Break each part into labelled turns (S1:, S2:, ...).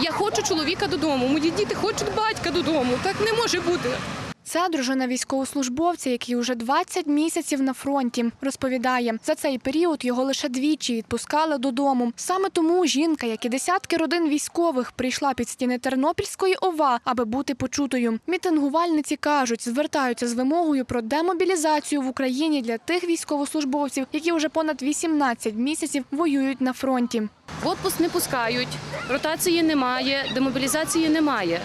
S1: Я хочу чоловіка додому. Мої діти хочуть батька додому. Так не може бути.
S2: Це дружина військовослужбовця, який уже 20 місяців на фронті. Розповідає, за цей період його лише двічі відпускали додому. Саме тому жінка, як і десятки родин військових, прийшла під стіни Тернопільської ОВА, аби бути почутою. Мітингувальниці кажуть, звертаються з вимогою про демобілізацію в Україні для тих військовослужбовців, які вже понад 18 місяців воюють на фронті.
S1: В отпуск не пускають, ротації немає, демобілізації немає.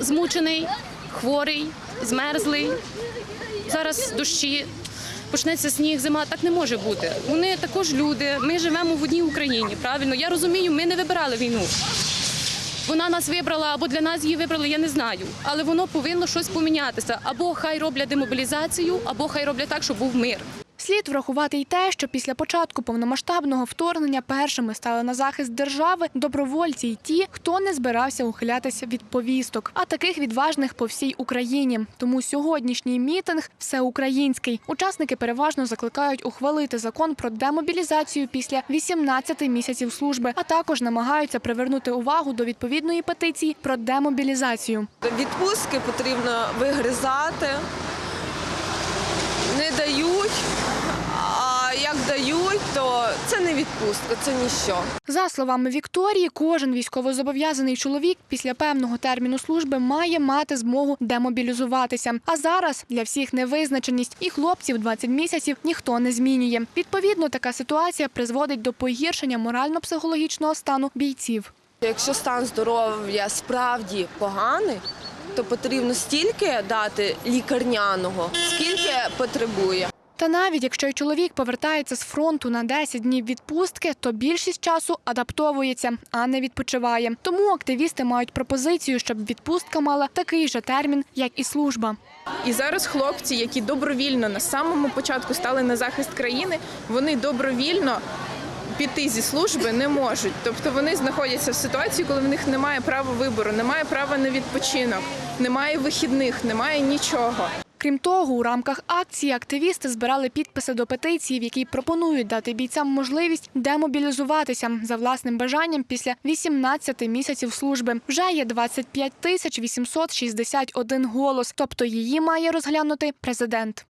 S1: Змучений, хворий, змерзлий. Зараз дощі, почнеться сніг, зима. Так не може бути. Вони також люди. Ми живемо в одній Україні. Правильно, я розумію, ми не вибирали війну. Вона нас вибрала або для нас її вибрали, я не знаю. Але воно повинно щось помінятися. Або хай роблять демобілізацію, або хай роблять так, щоб був мир.
S2: Слід врахувати й те, що після початку повномасштабного вторгнення першими стали на захист держави добровольці й ті, хто не збирався ухилятися від повісток, а таких відважних по всій Україні. Тому сьогоднішній мітинг всеукраїнський. Учасники переважно закликають ухвалити закон про демобілізацію після 18 місяців служби, а також намагаються привернути увагу до відповідної петиції про демобілізацію.
S3: Відпустки потрібно вигризати. Не дають, а як дають, то це не відпустка, це ніщо.
S2: За словами Вікторії, кожен військовозобов'язаний чоловік після певного терміну служби має мати змогу демобілізуватися. А зараз для всіх невизначеність і хлопців 20 місяців ніхто не змінює. Відповідно, така ситуація призводить до погіршення морально-психологічного стану бійців.
S3: Якщо стан здоров'я справді поганий, то потрібно стільки дати лікарняного, скільки потребує.
S2: Та навіть якщо й чоловік повертається з фронту на 10 днів відпустки, то більшість часу адаптовується, а не відпочиває. Тому активісти мають пропозицію, щоб відпустка мала такий же термін, як і служба.
S4: І зараз хлопці, які добровільно на самому початку стали на захист країни, вони добровільно піти зі служби не можуть. Тобто вони знаходяться в ситуації, коли в них немає права вибору, немає права на відпочинок, немає вихідних, немає нічого.
S2: Крім того, у рамках акції активісти збирали підписи до петиції, в якій пропонують дати бійцям можливість демобілізуватися за власним бажанням після 18 місяців служби. Вже є 25 тисяч 861 голос, тобто її має розглянути президент.